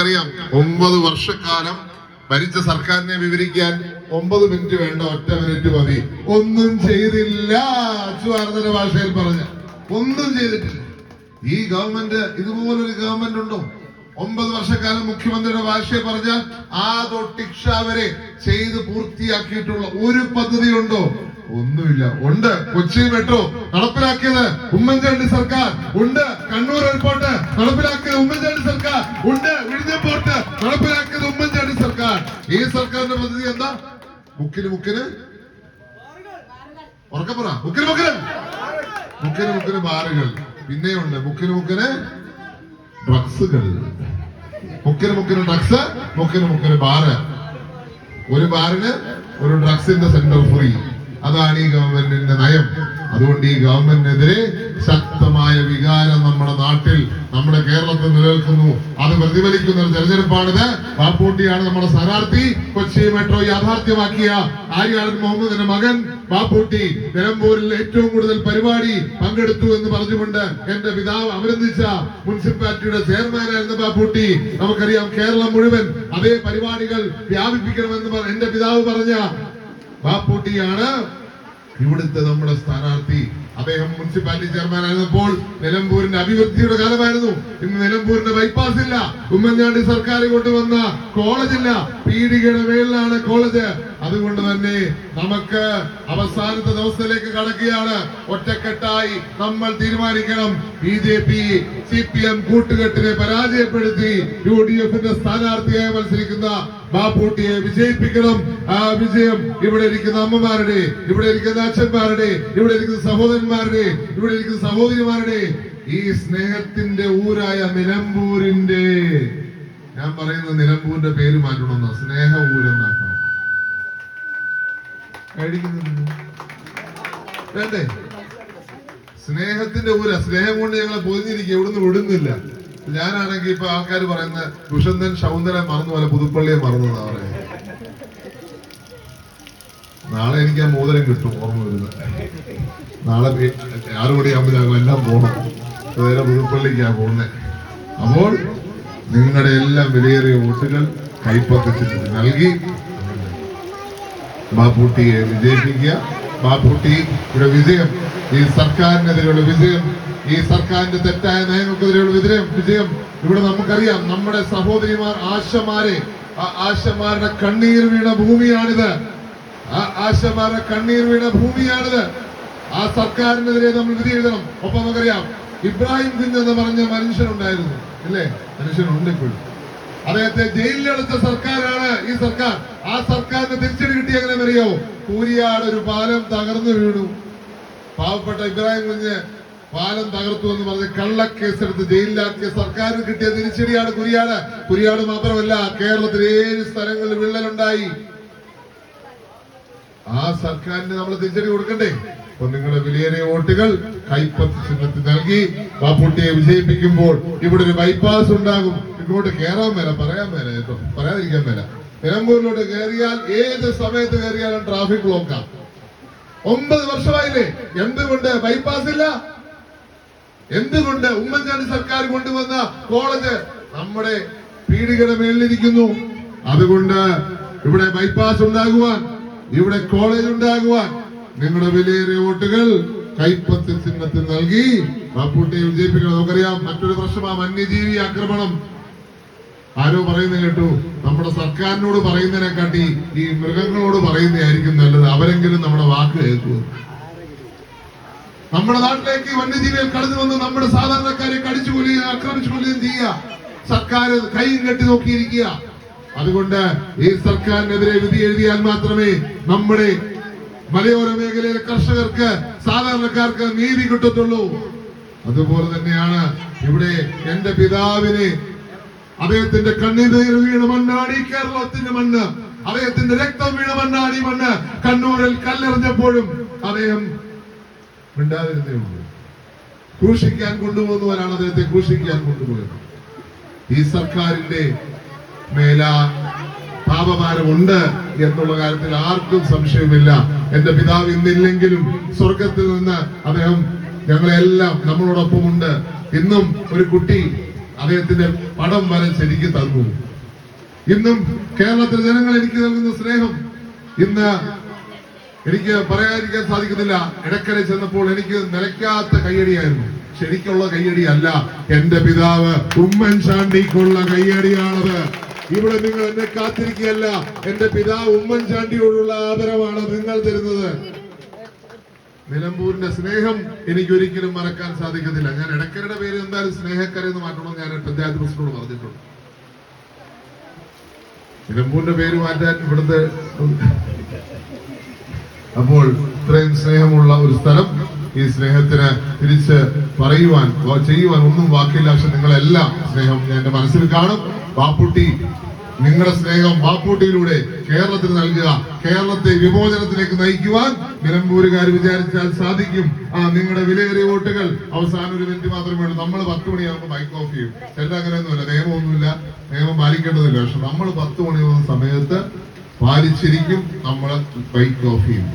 നമുക്കറിയാം ഒമ്പത് വർഷക്കാലം ഭരിച്ച സർക്കാരിനെ വിവരിക്കാൻ ഒമ്പത് മിനിറ്റ് വേണ്ട ഒറ്റ മിനിറ്റ് മതി. ഒന്നും ചെയ്തില്ല അച്ചുവാർന്നന്റെ ഭാഷയിൽ പറഞ്ഞ. ഒന്നും ചെയ്തിട്ടില്ല. ഈ ഗവൺമെന്റ് ഇതുപോലൊരു ഗവൺമെന്റ് ഉണ്ടോ? ഒമ്പത് വർഷക്കാലം മുഖ്യമന്ത്രിയുടെ ഭാഷയെ പറഞ്ഞാൽ ആ തൊട്ടിക്ഷ വരെ ചെയ്ത് പൂർത്തിയാക്കിയിട്ടുള്ള ഒരു പദ്ധതി ഉണ്ടോ ഒന്നുമില്ല. ഉണ്ട് കൊച്ചി മെട്രോ നടപ്പിലാക്കിയത് ഉമ്മൻചാണ്ടി സർക്കാർ. ഉണ്ട് കണ്ണൂർ എയർപോർട്ട് നടപ്പിലാക്കിയത് ഉമ്മൻചാണ്ടി സർക്കാർ. ഉണ്ട് വിഴിഞ്ഞം പോർട്ട് നടപ്പിലാക്കിയത് ഉമ്മൻചാണ്ടി സർക്കാർ. ഈ സർക്കാരിന്റെ പദ്ധതി എന്താ? മുക്കിന് മുക്കിന്? ഉറക്കപ്പുറ മുക്കിന് മുക്കിന്? മുക്കിന് മുക്കിന് ബാറുകൾ. പിന്നെയുണ്ട് മുക്കിന് മുക്കിന് ഡ്രഗ്സുകൾ. മുക്കിന് മുക്കിന് ഡ്രഗ്സ് മുക്കിന് മുക്കിന് ബാറ്. ഒരു ബാറിന് ഒരു ഡ്രഗ്സിന്റെ സെന്റർ ഫ്രീ. അതാണ് ഈ ഗവൺമെന്റിന്റെ നയം. അതുകൊണ്ട് ഈ ഗവൺമെന്റിനെതിരെ ശക്തമായ വികാരം നമ്മുടെ നാട്ടിൽ നമ്മുടെ കേരളത്തിൽ നിലനിൽക്കുന്നു. അത് പ്രതിഫലിക്കുന്ന ഒരു തെരഞ്ഞെടുപ്പാണിത്. ബാപ്പൂട്ടിയാണ് നമ്മുടെ സ്ഥാനാർത്ഥി. കൊച്ചി മെട്രോ യാഥാർത്ഥ്യമാക്കിയ ആര്യാടൻ മുഹമ്മദിന്റെ മകൻ ബാപ്പൂട്ടി നിലമ്പൂരിൽ ഏറ്റവും കൂടുതൽ പരിപാടി പങ്കെടുത്തു എന്ന് പറഞ്ഞുകൊണ്ട് എന്റെ പിതാവ് അഭിനന്ദിച്ച മുനിസിപ്പാലിറ്റിയുടെ ചെയർമാനായിരുന്ന ബാപ്പൂട്ടി. നമുക്കറിയാം കേരളം മുഴുവൻ അതേ പരിപാടികൾ വ്യാപിപ്പിക്കണമെന്ന് എന്റെ പിതാവ് പറഞ്ഞ ബാപ്പൂട്ടിയാണ് ഇവിടുത്തെ നമ്മുടെ സ്ഥാനാർത്ഥി. അദ്ദേഹം മുനിസിപ്പാലിറ്റി ചെയർമാൻ ആയിരുന്നപ്പോൾ നിലമ്പൂരിന്റെ അഭിവൃദ്ധിയുടെ കാലമായിരുന്നു. ഇന്ന് നിലമ്പൂരിന്റെ ബൈപ്പാസ് ഇല്ല. ഉമ്മൻചാണ്ടി സർക്കാർ കൊണ്ടുവന്ന കോളേജില്ല പീടികയുടെ മേളിലാണ് കോളേജ് അതുകൊണ്ട് തന്നെ നമുക്ക് അവസാനത്തെ ദിവസത്തിലേക്ക് കടക്കുകയാണ്. ഒറ്റക്കെട്ടായി നമ്മൾ തീരുമാനിക്കണം. B J P C P M കൂട്ടുകെട്ടിനെ പരാജയപ്പെടുത്തി യു ഡി എഫിന്റെ സ്ഥാനാർത്ഥിയായി മത്സരിക്കുന്ന ബാപ്പൂട്ടിയെ വിജയിപ്പിക്കണം. ആ വിജയം ഇവിടെ ഇരിക്കുന്ന അമ്മമാരുടെ ഇവിടെ ഇരിക്കുന്ന അച്ഛന്മാരുടെ ഇവിടെ ഇരിക്കുന്ന സഹോദരന്മാരുടെ ഇവിടെ ഇരിക്കുന്ന സഹോദരിമാരുടെ ഈ സ്നേഹത്തിന്റെ ഊരായ നിലമ്പൂരിന്റെ. ഞാൻ പറയുന്ന നിലമ്പൂരിന്റെ പേര് മാറ്റണമെന്ന? സ്നേഹ ഊരെന്നാക്കണം കഴിക്കുന്നുണ്ട് വേണ്ടേ? സ്നേഹത്തിന്റെ ഊര. സ്നേഹം കൊണ്ട് ഞങ്ങളെ പൊതിഞ്ഞിരിക്കുക. ഇവിടുന്ന് വിടുന്നില്ല. ഞാനാണെങ്കിൽ ഇപ്പൊ ആൾക്കാർ പറയുന്ന ദുഷന്തൻ ശൗന്ദരൻ മറന്നു പോലെ പുതുപ്പള്ളിയെ മറന്നു പറയുന്നത്. നാളെ എനിക്ക് ആ മോതിരം കിട്ടും ഓർമ്മ വരുന്നത്. നാളെ ആറു മണിയാകുമ്പോഴാകും എല്ലാം പോകണം നേരെ പുതുപ്പള്ളിക്കാ പോകുന്നത് അപ്പോൾ നിങ്ങളുടെ എല്ലാം വിലയേറിയ വോട്ടുകൾ കൈപ്പത്തിച്ചിട്ട് നൽകി ബാപ്പൂട്ടിയെ വിജയിപ്പിക്കുക. ഇവിടെ വിജയം. ഈ സർക്കാരിനെതിരെയുള്ള വിജയം. ഈ സർക്കാരിന്റെ തെറ്റായ നയങ്ങൾക്കെതിരെയുള്ള വിജയം വിജയം. ഇവിടെ നമുക്കറിയാം നമ്മുടെ സഹോദരിമാർ ആശമാരെ ആശമാരുടെ കണ്ണീർ വീണ ഭൂമിയാണിത്. ആ ആശമാരുടെ കണ്ണീർ വീണ ഭൂമിയാണിത്. ആ സർക്കാരിനെതിരെ നമ്മൾ വിധി എഴുതണം. ഒപ്പം നമുക്കറിയാം ഇബ്രാഹിം കുഞ്ഞ് എന്ന് പറഞ്ഞ മനുഷ്യനുണ്ടായിരുന്നു. അല്ലേ മനുഷ്യനുണ്ട് ഇപ്പോഴും. അദ്ദേഹത്തെ ജയിലിലടച്ച സർക്കാരാണ് ഈ സർക്കാർ. ആ സർക്കാരിന്റെ തിരിച്ചടി കിട്ടി എങ്ങനെ അറിയോ കൂരിയാട് ഒരു പാലം തകർന്നു വീണു. പാവപ്പെട്ട ഇബ്രാഹിം കുഞ്ഞ് പാലം തകർത്തു എന്ന് പറഞ്ഞ് കള്ളക്കേസെടുത്ത് ജയിലിലാക്കിയ സർക്കാരിന് കിട്ടിയ തിരിച്ചടിയാണ് കുരിയാട്. കുരിയാട് മാത്രമല്ല കേരളത്തിൽ ഏഴ് സ്ഥലങ്ങളിൽ വിള്ളലുണ്ടായി. ആ സർക്കാരിന് നമ്മൾ തിരിച്ചടി കൊടുക്കണ്ടേ? അപ്പൊ നിങ്ങളുടെ വിലയേറിയ വോട്ടുകൾ കൈപ്പത്ത് ചിഹ്നത്തിൽ നൽകി ബാപ്പുട്ടിയെ വിജയിപ്പിക്കുമ്പോൾ ഇവിടെ ഒരു ബൈപ്പാസ് ഉണ്ടാകും. ഇങ്ങോട്ട് കയറാൻ മേല പറയാൻ മേല കേട്ടോ. പറയാതിരിക്കാൻ മേല. നിലമ്പൂരിലോട്ട് കയറിയാൽ ഏത് സമയത്ത് കയറിയാലും ട്രാഫിക് ബ്ലോക്കാണ് ഒമ്പത് വർഷമായില്ലേ? എന്തുകൊണ്ട് ബൈപ്പാസ് ഇല്ല? എന്തുകൊണ്ട് ഉമ്മൻചാണ്ടി സർക്കാർ കൊണ്ടുവന്ന കോളേജ് നമ്മുടെ പീടികയുടെ മേളിലിരിക്കുന്നു അതുകൊണ്ട് ഇവിടെ ബൈപ്പാസ് ഉണ്ടാകുവാൻ ഇവിടെ കോളേജ് ഉണ്ടാകുവാൻ നിങ്ങളുടെ വിലയേറിയ വോട്ടുകൾ കൈപ്പത്തി ചിഹ്നത്തിൽ നൽകി. ബാപ്പൂട്ടിയെ വിജയിപ്പിക്കണം. നമുക്കറിയാം മറ്റൊരു പ്രശ്നമാണ് വന്യജീവി ആക്രമണം. ആരോ പറയുന്ന കേട്ടു. നമ്മുടെ സർക്കാരിനോട് പറയുന്നതിനെക്കാട്ടി ഈ മൃഗങ്ങളോട് പറയുന്നതായിരിക്കും നല്ലത്. അവരെങ്കിലും നമ്മുടെ വാക്ക് കേൾക്കൂ. നമ്മുടെ നാട്ടിലേക്ക് വന്യജീവികൾ കടന്നു വന്ന് നമ്മുടെ സാധാരണക്കാരെ കടിച്ചു കൊല്ലുകയും ആക്രമിച്ചു കൊല്ലുകയും ചെയ്യുക. സർക്കാർ കൈ കെട്ടി നോക്കിയിരിക്കുക. അതുകൊണ്ട് ഈ സർക്കാരിനെതിരെ വിധി എഴുതിയാൽ മാത്രമേ നമ്മുടെ മലയോര മേഖലയിലെ കർഷകർക്ക് സാധാരണക്കാർക്ക് നീതി കിട്ടത്തുള്ളൂ. അതുപോലെ തന്നെയാണ് ഇവിടെ എന്റെ പിതാവിനെ അദ്ദേഹത്തിന്റെ കണ്ണീർ വീണ മണ്ണാണ് ഈ കേരളത്തിന്റെ മണ്ണ്. അദ്ദേഹത്തിന്റെ രക്തം വീണ മണ്ണാണ് ഈ മണ്ണ്. കണ്ണൂരിൽ കല്ലെറിഞ്ഞപ്പോഴും അദ്ദേഹം മിണ്ടാതിരുന്നേ ഉള്ളൂ. ക്രൂശിക്കാൻ കൊണ്ടുപോകുന്നവരാണ് അദ്ദേഹത്തെ ക്രൂശിക്കാൻ കൊണ്ടുപോയത്. ഈ സർക്കാരിന്റെ മേല പാപഭാരമുണ്ട് എന്നുള്ള കാര്യത്തിൽ ആർക്കും സംശയമില്ല എന്റെ പിതാവ് ഇന്നില്ലെങ്കിലും സ്വർഗത്തിൽ നിന്ന് അദ്ദേഹം ഞങ്ങളെല്ലാം നമ്മളോടൊപ്പമുണ്ട്. ഇന്നും ഒരു കുട്ടി അദ്ദേഹത്തിന്റെ പടം വരച്ച് എനിക്ക് തന്നു. ഇന്നും കേരളത്തിലെ ജനങ്ങൾ എനിക്ക് നൽകുന്ന സ്നേഹം ഇന്ന് എനിക്ക് പറയാതിരിക്കാൻ സാധിക്കുന്നില്ല. ഇടക്കരെ ചെന്നപ്പോൾ എനിക്ക് നിലയ്ക്കാത്ത കയ്യടിയായിരുന്നു. ശരിക്കുള്ള കയ്യടിയല്ല. എന്റെ പിതാവ് ഉമ്മൻചാണ്ടിക്കുള്ള കയ്യടിയാണത്. ഇവിടെ നിങ്ങൾ എന്നെ കാത്തിരിക്കുകയല്ല. എന്റെ പിതാവ് ഉമ്മൻചാണ്ടിയോടുള്ള ആദരവാണ് നിങ്ങൾ തരുന്നത്. നിലമ്പൂരിന്റെ സ്നേഹം എനിക്ക് ഒരിക്കലും മറക്കാൻ സാധിക്കത്തില്ല. ഞാൻ ഇടക്കരയുടെ പേര് എന്തായാലും സ്നേഹക്കര എന്ന് മാറ്റണമെന്ന് ഞാൻ പഞ്ചായത്ത് പ്രസിഡന്റോട് പറഞ്ഞിട്ടുണ്ട്. നിലമ്പൂരിന്റെ പേര് മാറ്റാൻ ഇവിടുത്തെ അപ്പോൾ ഇത്രയും സ്നേഹമുള്ള ഒരു സ്ഥലം ഈ സ്നേഹത്തിന് തിരിച്ച് പറയുവാൻ ചെയ്യുവാൻ ഒന്നും വാക്കില്ല. പക്ഷെ നിങ്ങളെല്ലാം സ്നേഹം എന്റെ മനസ്സിൽ കാണും. ബാപ്പുട്ടി നിങ്ങളുടെ സ്നേഹം ബാപ്പൂട്ടിയിലൂടെ കേരളത്തിന് നൽകുക. കേരളത്തെ വിമോചനത്തിലേക്ക് നയിക്കുവാൻ നിലമ്പൂരുകാർ വിചാരിച്ചാൽ സാധിക്കും. ആ നിങ്ങളുടെ വിലയേറിയ വോട്ടുകൾ അവസാനം ഒരു മിനിറ്റ് മാത്രമേ ഉള്ളൂ. നമ്മൾ പത്ത് മണിയാകുമ്പോൾ മൈക്ക് ഓഫ് ചെയ്യും. എല്ലാം അങ്ങനെയൊന്നുമില്ല. നിയമമൊന്നുമില്ല. നിയമം പാലിക്കേണ്ടതില്ല. പക്ഷെ നമ്മൾ പത്ത് മണിയാകുന്ന സമയത്ത് പാലിച്ചിരിക്കും. നമ്മൾ മൈക്ക് ഓഫ് ചെയ്യും.